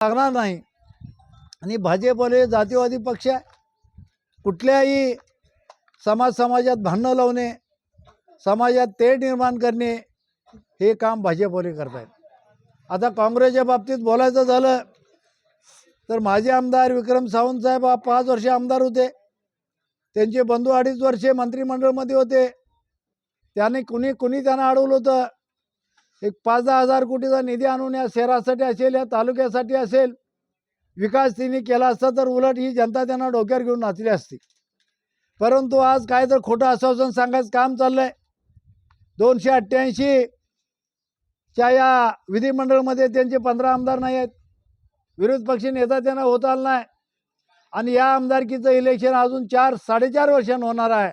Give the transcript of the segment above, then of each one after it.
लागणार नाही. आणि भाजपले जातीवादी पक्ष आहे कुठल्याही समाज समाजात भांडणं लावणे समाजात तेढ निर्माण करणे हे काम भाजपवाले करत आहेत आता काँग्रेसच्या बाबतीत बोलायचं झालं तर माजी आमदार विक्रम सावंत साहेब हा पाच वर्ष आमदार होते. त्यांचे बंधू अडीच वर्षे मंत्रिमंडळमध्ये होते. त्याने कुणी कुणी त्यांना अडवलं होतं. एक पाच दहा हजार कोटीचा निधी आणून या शहरासाठी असेल या तालुक्यासाठी असेल विकास तिने केला असता तर उलट ही जनता त्यांना डोक्यावर घेऊन नाचली असती. परंतु आज काय तर खोटं आश्वासन सांगायचं काम चाललं आहे दोनशे अठ्ठ्याऐंशीच्या या विधिमंडळमध्ये त्यांचे पंधरा आमदार नाही आहेत. विरोध पक्ष नेता त्यांना होत आला नाही. आणि या आमदारकीचं इलेक्शन अजून चार साडेचार वर्षांनी होणार आहे.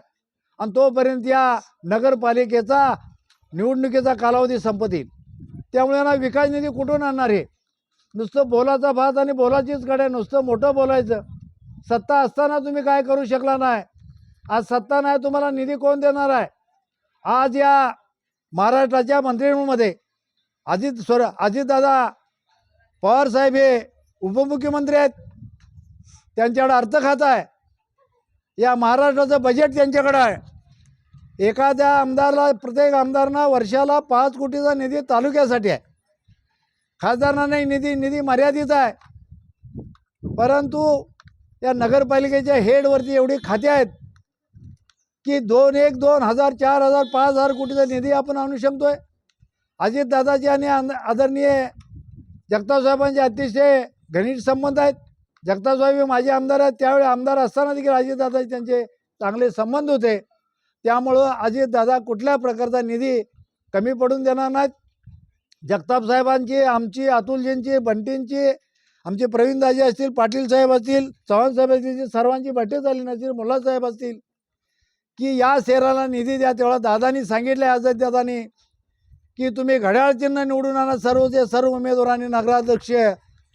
आणि तोपर्यंत या नगरपालिकेचा निवडणुकीचा कालावधी संपत येईल त्यामुळे ना विकास निधी कुठून आणणार हे? नुसतं बोलाचा भात आणि बोलाचीच कडे नुसतं मोठं बोलायचं. सत्ता असताना तुम्ही काय करू शकला नाही? आज सत्ता नाही तुम्हाला निधी कोण देणार आहे? आज या महाराष्ट्राच्या मंत्रिमंडळमध्ये अजित स्वर अजितदादा पवार साहेब हे उपमुख्यमंत्री आहेत. त्यांच्याकडे अर्थ खातं आहे. या महाराष्ट्राचं बजेट त्यांच्याकडं आहे. एखाद्या आमदारला प्रत्येक आमदारांना वर्षाला पाच कोटीचा निधी तालुक्यासाठी आहे. खासदारांना नाही निधी निधी मर्यादित आहे. परंतु या नगरपालिकेच्या हेडवरती एवढी खाते आहेत की दोन एक दोन हजार चार हजार पाच हजार कोटीचा निधी आपण आणू शकतो आहे अजितदादाची आणि आदरणीय जगतासाहेबांचे अतिशय घनिष्ठ संबंध आहेत. जगतासाहेब हे माझे आमदार आहेत. त्यावेळी आमदार असताना देखील अजितदादाचे त्यांचे चांगले संबंध होते. त्यामुळं अजितदादा कुठल्या प्रकारचा निधी कमी पडून देणार नाहीत? जगताप साहेबांची आमची अतुलजींची बंटींची आमचे प्रवीणदाजी असतील पाटील साहेब असतील चव्हाण साहेब असतील सर्वांची बैठक झाली नसतील मुलासाहेब असतील की या शहराला निधी द्या तेवढा दादानी सांगितलं अजय दादानी की तुम्ही घड्याळ चिन्ह निवडून आणा सर्व जे सर्व उमेदवारांनी नगराध्यक्ष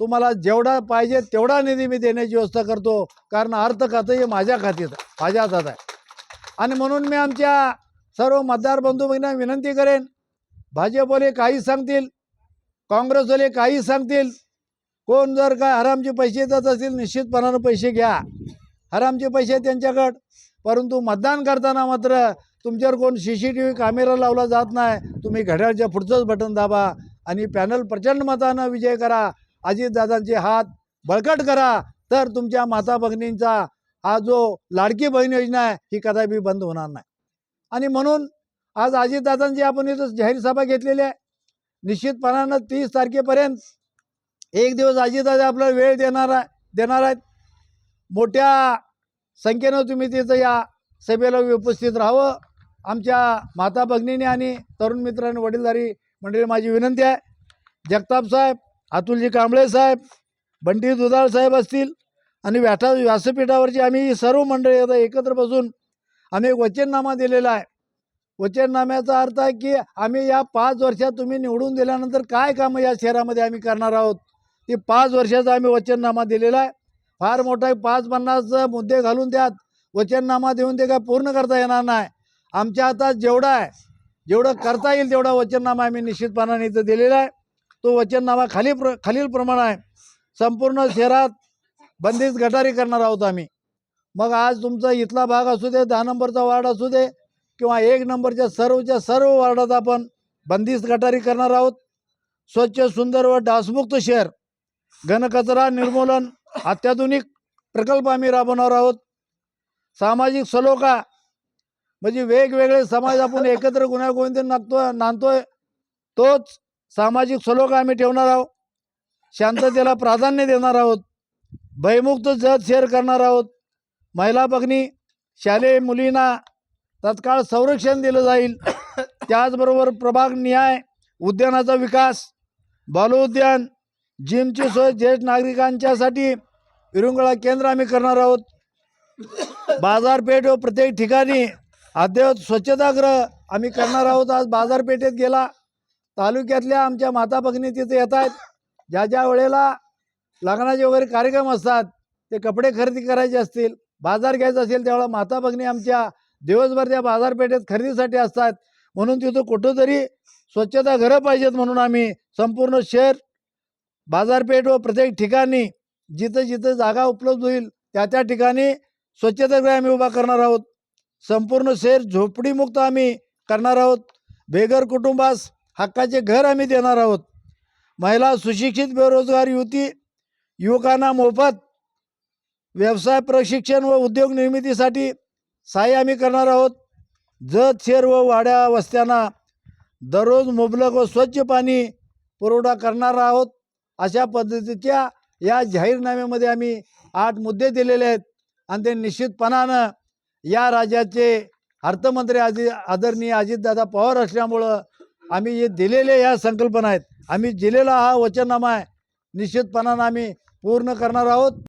तुम्हाला जेवढा पाहिजे तेवढा निधी मी देण्याची व्यवस्था करतो कारण अर्थ खातं हे माझ्या खात्यात माझ्या हातात आहे. आणि म्हणून मी आमच्या सर्व मतदार बंधू भगिना विनंती करेन. भाजपवाले काही सांगतील काँग्रेसवाले काही सांगतील. कोण जर काय हरामचे पैसे देत असतील निश्चितपणानं पैसे घ्या. हरामचे पैसे त्यांच्याकडं. परंतु मतदान करताना मात्र तुमच्यावर कोण C C T V camera लावला जात नाही. तुम्ही घड्याळच्या पुढचंच बटन दाबा आणि पॅनल प्रचंड मतानं विजय करा. अजितदादांचे हात बळकट करा. तर तुमच्या माता भगिनींचा हा जो लाडकी बहीण योजना आहे ही कदापि बंद होणार नाही. आणि म्हणून आज अजितदादांची आपण इथं जाहीर सभा घेतलेली आहे. निश्चितपणानं तीस तारखेपर्यंत एक दिवस अजितदादा आपल्याला वेळ देणार आहे देणार आहेत. मोठ्या संख्येनं तुम्ही तिथं या सभेला उपस्थित राहावं. आमच्या माता भगिनीने आणि तरुण मित्रांनी वडीलधारी मंडळी माझी विनंती आहे. जगताप साहेब अतुलजी कांबळे साहेब बंटी दुधाळ साहेब असतील आणि व्याठा व्यासपीठावरची आम्ही सर्व मंडळी आता एकत्र बसून आम्ही वचननामा दिलेला आहे. वचननाम्याचा अर्थ आहे की आम्ही या पाच वर्षात तुम्ही निवडून दिल्यानंतर काय कामं या शहरामध्ये आम्ही करणार आहोत? ती पाच वर्षाचा आम्ही वचननामा दिलेला आहे. फार मोठा पाच पन्नास मुद्दे घालून त्यात वचननामा देऊन ते काय पूर्ण करता येणार नाही. आमच्या हातात जेवढा आहे जेवढं करता येईल तेवढा वचननामा आम्ही निश्चितपणाने इथं दिलेला आहे. तो वचननामा खाली प्र खालील प्रमाण आहे. संपूर्ण शहरात बंदिस्त गटारी करणार आहोत आम्ही. मग आज तुमचा इथला भाग असू दे दहा नंबरचा वार्ड असू दे किंवा एक नंबरच्या सर्वच्या सर्व वार्डात आपण बंदिस्त गटारी करणार आहोत. स्वच्छ सुंदर व डासमुक्त शहर घनकचरा निर्मूलन अत्याधुनिक प्रकल्प आम्ही राबवणार आहोत. सामाजिक सलोखा म्हणजे वेगवेगळे समाज आपण एकत्र गुन्ह्यागोविंद नागतो नांदतोय तोच सामाजिक सलोखा आम्ही ठेवणार आहोत. शांततेला प्राधान्य देणार आहोत. भयमुक्त जग शेअर करणार आहोत. महिला भगिनी शालेय मुलींना तत्काळ संरक्षण दिलं जाईल. त्याचबरोबर प्रभाग न्याय उद्यानाचा विकास बालोद्यान जिमची सोय ज्येष्ठ नागरिकांच्यासाठी विरुंगळा केंद्र आम्ही करणार आहोत. बाजारपेठ व प्रत्येक ठिकाणी अद्ययावत स्वच्छतागृह आम्ही करणार आहोत. आज बाजारपेठेत गेला. तालुक्यातल्या आमच्या माता भगिनी तिथे येत आहेत. ज्या ज्या वेळेला लग्नाचे वगैरे कार्यक्रम असतात ते कपडे खरेदी करायचे असतील बाजार घ्यायचा असेल त्यावेळा माता भगिनी आमच्या दिवसभर त्या बाजारपेठेत खरेदीसाठी असतात. म्हणून तिथं कुठंतरी स्वच्छता घरं पाहिजेत म्हणून आम्ही संपूर्ण शहर बाजारपेठ व प्रत्येक ठिकाणी जिथं जिथं जागा उपलब्ध होईल त्या त्या ठिकाणी स्वच्छतागृह आम्ही उभा करणार आहोत. संपूर्ण शहर झोपडीमुक्त आम्ही करणार आहोत. बेघर कुटुंबास हक्काचे घर आम्ही देणार आहोत. महिला सुशिक्षित बेरोजगार युवती युवकांना मोफत व्यवसाय प्रशिक्षण व उद्योग निर्मितीसाठी सहाय्य आम्ही करणार आहोत. जत शेर व वाड्या वस्त्यांना दररोज मुबलक व स्वच्छ पाणी पुरवठा करणार आहोत. अशा पद्धतीच्या या जाहीरनाम्यामध्ये आम्ही आठ मुद्दे दिलेले आहेत. आणि ते निश्चितपणानं या राज्याचे अर्थमंत्री आजी आदरणीय अजितदादा पवार असल्यामुळं आम्ही जे दिलेले या संकल्पना आहेत. आम्ही दिलेला हा वचननामा आहे. निश्चितपणानं आम्ही पूर्ण करणार आहोत.